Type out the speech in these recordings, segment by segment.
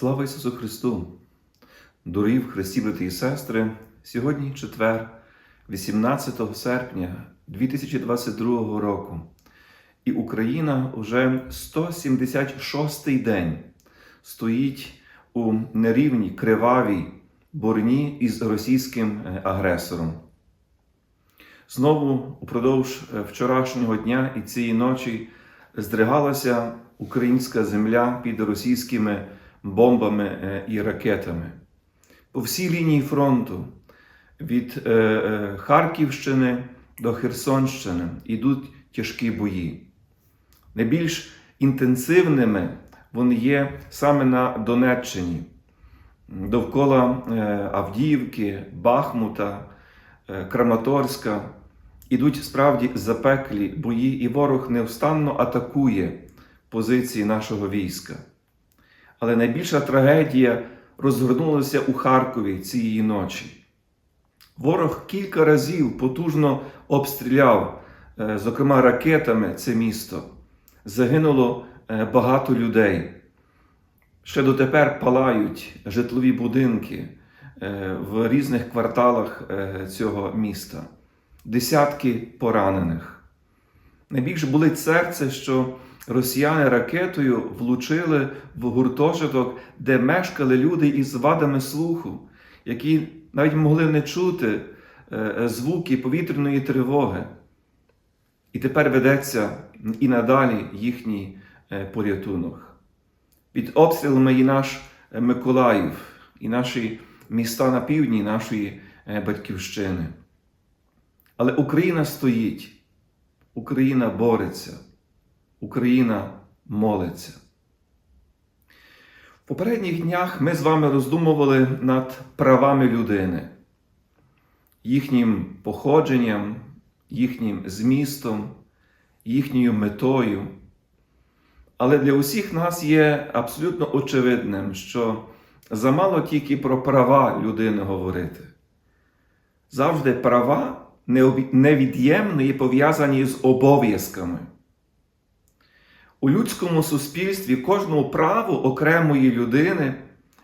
Слава Ісусу Христу! Дорогі в Христі, брати і сестри! Сьогодні четвер, 18 серпня 2022 року, і Україна уже 176-й день стоїть у нерівній кривавій борні із російським е, агресором. Знову упродовж е, вчорашнього дня і цієї ночі здригалася українська земля під російськими бомбами е, і ракетами. По всій лінії фронту від е, е, Харківщини до Херсонщини йдуть тяжкі бої. Найбільш інтенсивними вони є саме на Донеччині, довкола Авдіївки, Бахмута, Краматорська. Ідуть справді запеклі бої, і ворог невстанно атакує позиції нашого війська. Але найбільша трагедія розгорнулася у Харкові цієї ночі. Ворог кілька разів потужно обстріляв, е, зокрема ракетами, це місто. Загинуло е, багато людей. Ще дотепер палають житлові будинки е, в різних кварталах цього міста, десятки поранених. Найбільш болить серце, що росіяни ракетою влучили в гуртожиток, де мешкали люди із вадами слуху, які навіть могли не чути е, звуки повітряної тривоги. І тепер ведеться і надалі їхній е, порятунок. Під обстрілами і наш е, Миколаїв, і наші міста на півдні нашої батьківщини. Але Україна стоїть, Україна бореться, Україна молиться. В попередніх днях ми з вами роздумували над правами людини, їхнім походженням, їхнім змістом, їхньою метою. Але для усіх нас є абсолютно очевидним, що замало тільки про права людини говорити. Завжди права невід'ємно є пов'язані з обов'язками. У людському суспільстві кожному праву окремої людини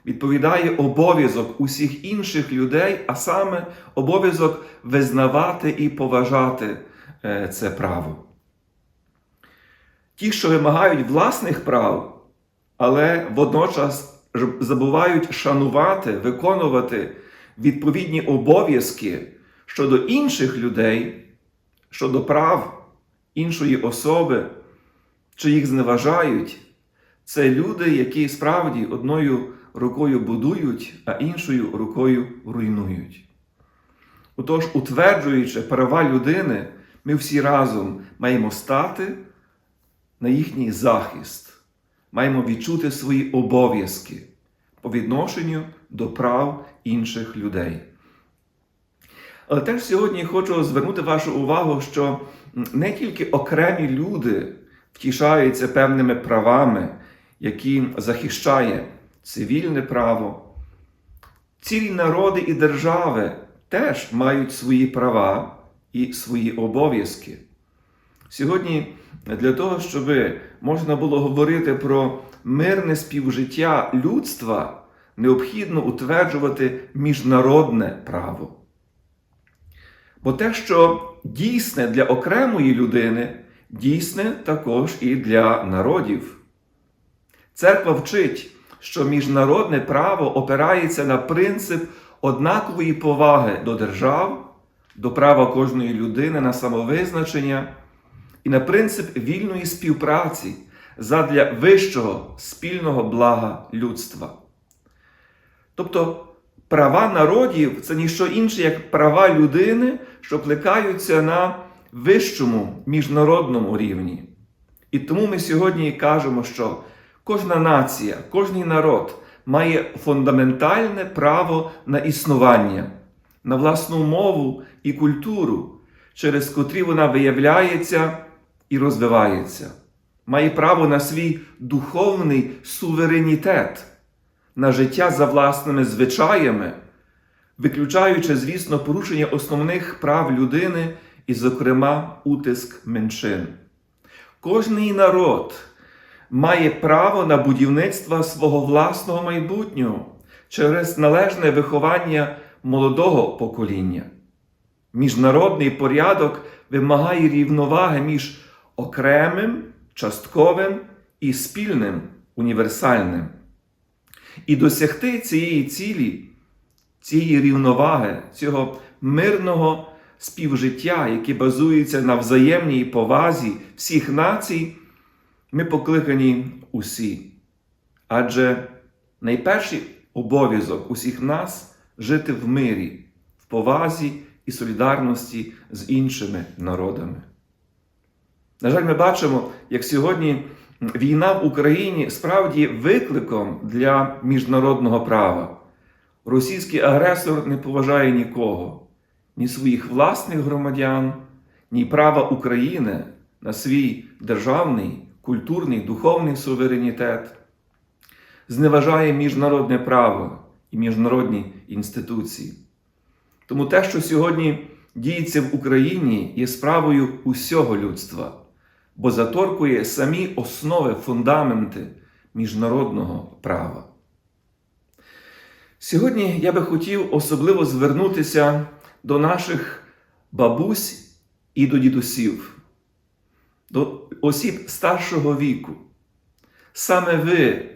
відповідає обов'язок усіх інших людей, а саме обов'язок визнавати і поважати е, це право. Ті, що вимагають власних прав, але водночас забувають шанувати, виконувати відповідні обов'язки щодо інших людей, щодо прав іншої особи, чи їх зневажають, це люди, які справді одною рукою будують, а іншою рукою руйнують. Отож, утверджуючи права людини, ми всі разом маємо стати на їхній захист, маємо відчути свої обов'язки по відношенню до прав інших людей. Але теж сьогодні хочу звернути вашу увагу, що не тільки окремі люди втішаються певними правами, які захищає цивільне право, цілі народи і держави теж мають свої права і свої обов'язки. Сьогодні для того, щоб можна було говорити про мирне співжиття людства, необхідно утверджувати міжнародне право. Бо те, що дійсне для окремої людини, дійсне також і для народів. Церква вчить, що міжнародне право опирається на принцип однакової поваги до держав, до права кожної людини на самовизначення і на принцип вільної співпраці задля вищого спільного блага людства. Тобто права народів це ніщо інше, як права людини, що плекаються на вищому міжнародному рівні. І тому ми сьогодні кажемо, що кожна нація, кожний народ має фундаментальне право на існування, на власну мову і культуру, через котрі вона виявляється і розвивається, має право на свій духовний суверенітет, на життя за власними звичаями, виключаючи, звісно, порушення основних прав людини і, зокрема, утиск меншин. Кожний народ має право на будівництво свого власного майбутнього через належне виховання молодого покоління. Міжнародний порядок вимагає рівноваги між окремим, частковим і спільним універсальним. І досягти цієї цілі, цієї рівноваги, цього мирного співжиття, яке базується на взаємній повазі всіх націй, ми покликані усі. Адже найперший обов'язок усіх нас жити в мирі, в повазі і солідарності з іншими народами. На жаль, ми бачимо, як сьогодні війна в Україні справді викликом для міжнародного права. Російський агресор не поважає нікого, ні своїх власних громадян, ні права України на свій державний, культурний, духовний суверенітет, зневажає міжнародне право і міжнародні інституції. Тому те, що сьогодні діється в Україні, є справою усього людства, бо заторкує самі основи, фундаменти міжнародного права. Сьогодні я би хотів особливо звернутися до наших бабусь і до дідусів, до осіб старшого віку. Саме ви,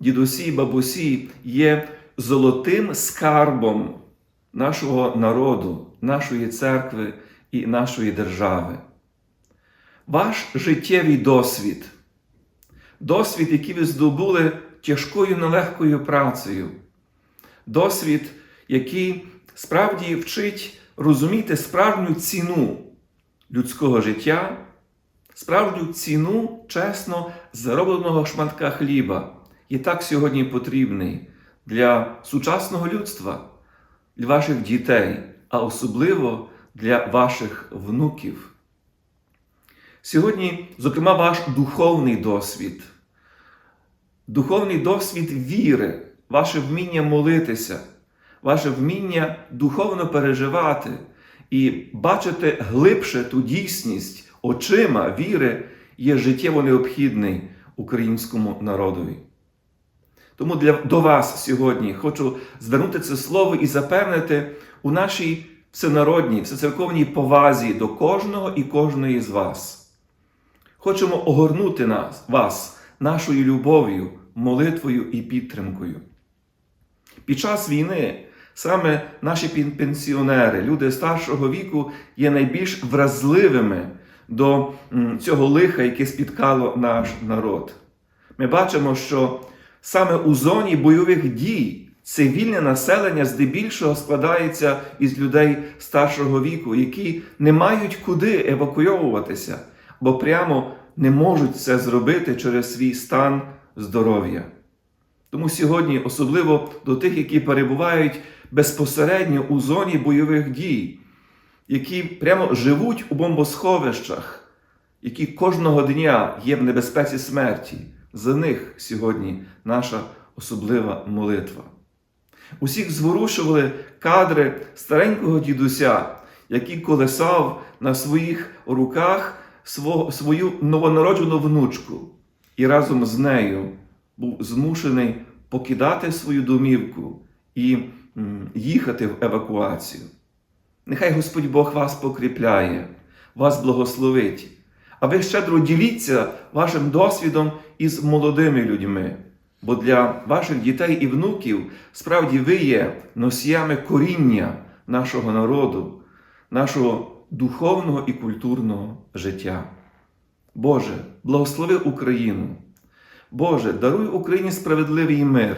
дідусі і бабусі, є золотим скарбом нашого народу, нашої церкви і нашої держави. Ваш життєвий досвід, досвід, який ви здобули тяжкою нелегкою працею, досвід, який справді вчить розуміти справжню ціну людського життя, справжню ціну чесно заробленого шматка хліба, і так сьогодні потрібний для сучасного людства, для ваших дітей, а особливо для ваших внуків. Сьогодні, зокрема, ваш духовний досвід, духовний досвід віри, ваше вміння молитися, ваше вміння духовно переживати і бачити глибше ту дійсність очима віри є життєво необхідний українському народові. Тому для, до вас сьогодні хочу звернути це слово і запевнити у нашій всенародній, всецерковній повазі до кожного і кожної з вас. Хочемо огорнути нас, вас нашою любов'ю, молитвою і підтримкою. Під час війни саме наші пенсіонери, люди старшого віку, є найбільш вразливими до цього лиха, яке спіткало наш народ. Ми бачимо, що саме у зоні бойових дій цивільне населення здебільшого складається із людей старшого віку, які не мають куди евакуйовуватися, бо прямо не можуть це зробити через свій стан здоров'я. Тому сьогодні, особливо до тих, які перебувають безпосередньо у зоні бойових дій, які прямо живуть у бомбосховищах, які кожного дня є в небезпеці смерті, за них сьогодні наша особлива молитва. Усіх зворушували кадри старенького дідуся, який колесав на своїх руках свою новонароджену внучку, і разом з нею був змушений покидати свою домівку і їхати в евакуацію. Нехай Господь Бог вас покріпляє, вас благословить, а ви щедро діліться вашим досвідом із молодими людьми, бо для ваших дітей і внуків справді ви є носіями коріння нашого народу, нашого духовного і культурного життя. Боже, благослови Україну. Боже, даруй Україні справедливий мир.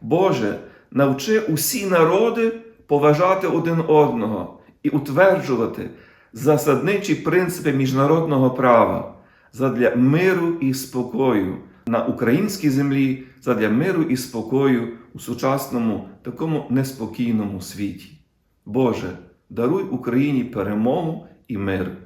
Боже, навчи усі народи поважати один одного і утверджувати засадничі принципи міжнародного права задля миру і спокою на українській землі, задля миру і спокою у сучасному такому неспокійному світі. Боже, даруй Україні перемогу і мир.